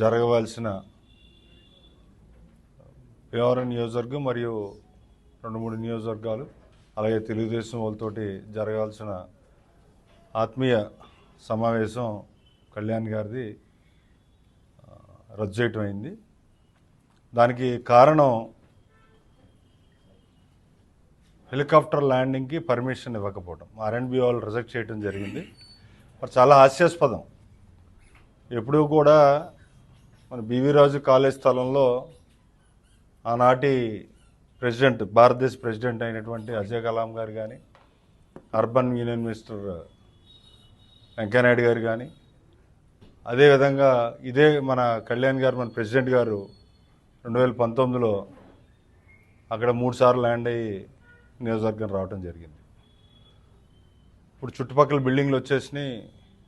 జరగవలసిన భీమవరం నియోజకవర్గం మరియు రెండు మూడు నియోజకవర్గాలు అలాగే తెలుగుదేశం వాళ్ళతోటి జరగాల్సిన ఆత్మీయ సమావేశం కళ్యాణ్ గారిది రద్దు చేయటం అయింది. దానికి కారణం హెలికాప్టర్ ల్యాండింగ్కి పర్మిషన్ ఇవ్వకపోవడం ఆర్ఎండ్బి వాళ్ళు రిజెక్ట్ చేయడం జరిగింది. మరి చాలా హాస్యాస్పదం. ఎప్పుడూ కూడా మన బీవీ రాజు కాలేజ్ స్థలంలో ఆనాటి ప్రెసిడెంట్ భారతదేశ ప్రెసిడెంట్ అయినటువంటి అజయ్ కలాం గారు కానీ అర్బన్ యూనియన్ మినిస్టర్ వెంకయ్యనాయుడు గారు కానీ అదేవిధంగా ఇదే మన కళ్యాణ్ గారు మన ప్రెసిడెంట్ గారు రెండు వేల పంతొమ్మిదిలో అక్కడ మూడు సార్లు ల్యాండ్ అయ్యి నియోజకవర్గం రావడం జరిగింది. ఇప్పుడు చుట్టుపక్కల బిల్డింగ్లు వచ్చేసినాయి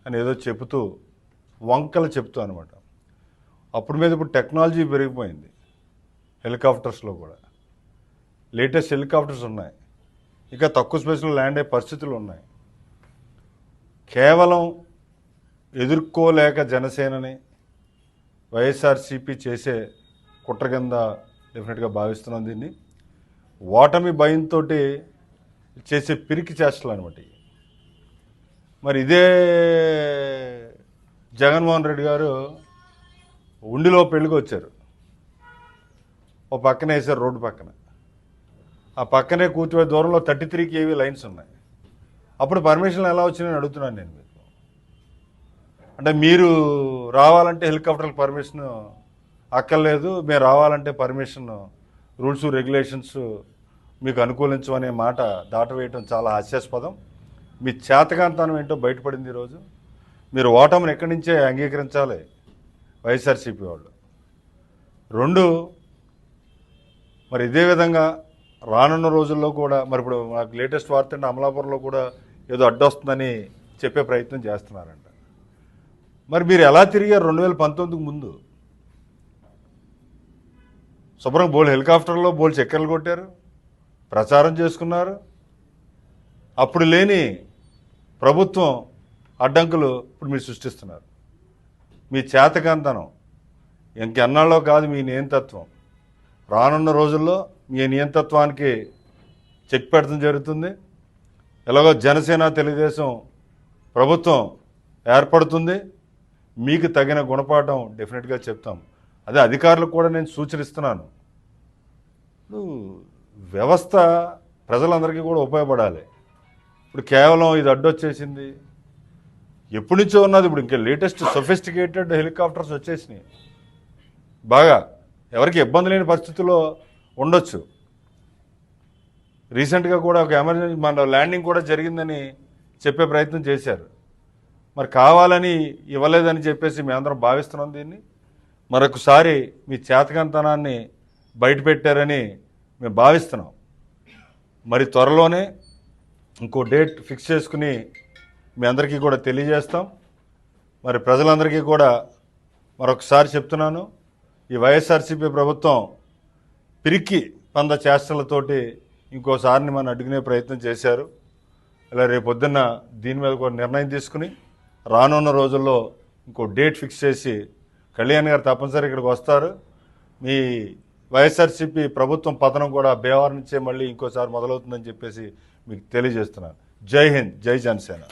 అని ఏదో చెబుతూ వంకలు చెప్తూ అనమాట అప్పుడు మీద ఇప్పుడు టెక్నాలజీ పెరిగిపోయింది. హెలికాప్టర్స్లో కూడా. లేటెస్ట్ హెలికాప్టర్స్ ఉన్నాయి. ఇంకా తక్కువ స్పేస్లో ల్యాండ్ అయ్యే పరిస్థితులు ఉన్నాయి. కేవలం ఎదుర్కోలేక జనసేనని వైఎస్ఆర్సీపీ చేసే కుట్ర కింద డెఫినెట్గా భావిస్తున్నాం దీన్ని. ఓటమి భయంతో చేసే పిరికి చేష్టలు అనమాట మరి ఇదే జగన్మోహన్ రెడ్డి గారు ఉండిలో పెళ్ళికి వచ్చారు ఓ పక్కన వేసారు రోడ్డు పక్కన. ఆ పక్కనే కూర్చోే దూరంలో థర్టీ త్రీ కేవీ లైన్స్ ఉన్నాయి. అప్పుడు పర్మిషన్లు ఎలా వచ్చినాయని అడుగుతున్నాను నేను మీకు. అంటే మీరు రావాలంటే హెలికాప్టర్కి పర్మిషన్ అక్కర్లేదు మీరు రావాలంటే పర్మిషన్ రూల్స్ రెగ్యులేషన్స్ మీకు అనుకూలించమనే మాట దాటవేయటం చాలా హాస్యాస్పదం. మీ చేతకాంతనం ఏంటో బయటపడింది ఈరోజు. మీరు ఓటమిని ఎక్కడి నుంచే అంగీకరించాలి? వైఎస్ఆర్సీపీ వాళ్ళు. రెండు మరి ఇదే విధంగా రానున్న రోజుల్లో కూడా మరి ఇప్పుడు నాకు లేటెస్ట్ వార్త అంటే అమలాపురంలో కూడా ఏదో అడ్డొస్తుందని చెప్పే ప్రయత్నం చేస్తున్నారంట. మరి మీరు ఎలా తిరిగారు రెండు వేల పంతొమ్మిదికి ముందు? శుభ్రం బోల్ హెలికాప్టర్లో బోల్ చక్కెరలు కొట్టారు ప్రచారం చేసుకున్నారు. అప్పుడు లేని ప్రభుత్వం అడ్డంకులు ఇప్పుడు మీరు సృష్టిస్తున్నారు. మీ చేతకంతనం. ఇంకెన్నాళ్ళో కాదు మీ నియంతత్వం. రానున్న రోజుల్లో మీ నియంతత్వానికి చెక్ పెడతం జరుగుతుంది. ఎలాగో జనసేన తెలుగుదేశం ప్రభుత్వం ఏర్పడుతుంది. మీకు తగిన గుణపాఠం డెఫినెట్గా చెప్తాం. అదే అధికారులకు కూడా నేను సూచనిస్తున్నాను ఇప్పుడు వ్యవస్థ ప్రజలందరికీ కూడా ఉపయోగపడాలి. ఇప్పుడు కేవలం ఇది అడ్డొచ్చేసింది. ఎప్పటి నుంచో ఉన్నది ఇప్పుడు ఇంకా లేటెస్ట్ సొఫిస్టికేటెడ్ హెలికాప్టర్స్ వచ్చేసినాయి. బాగా ఎవరికి ఇబ్బంది లేని పరిస్థితుల్లో ఉండొచ్చు. రీసెంట్గా కూడా ఒక ఎమర్జెన్సీ మన ల్యాండింగ్ కూడా జరిగిందని చెప్పే ప్రయత్నం చేశారు. మరి కావాలని ఇవ్వలేదని చెప్పేసి మేమందరం భావిస్తున్నాం దీన్ని. మరొకసారి మీ చేతకంతనాన్ని బయటపెట్టారని మేము భావిస్తున్నాం. మరి త్వరలోనే ఇంకో డేట్ ఫిక్స్ చేసుకుని మీ అందరికీ కూడా తెలియజేస్తాం. మరి ప్రజలందరికీ కూడా మరొకసారి చెప్తున్నాను. ఈ వైఎస్ఆర్సీపీ ప్రభుత్వం పిరికి పంద చేష్టలతోటి ఇంకోసారిని మనం అడ్డుకునే ప్రయత్నం చేశారు. ఇలా రేపు పొద్దున్న దీని మీద కూడా నిర్ణయం తీసుకుని రానున్న రోజుల్లో ఇంకో డేట్ ఫిక్స్ చేసి కళ్యాణ్ గారు తప్పనిసరి ఇక్కడికి వస్తారు. మీ వైఎస్ఆర్సీపీ ప్రభుత్వం పతనం కూడా బేవార్ నుంచే మళ్ళీ ఇంకోసారి మొదలవుతుందని చెప్పేసి మీకు తెలియజేస్తున్నాను. జై హింద్ జై జనసేన.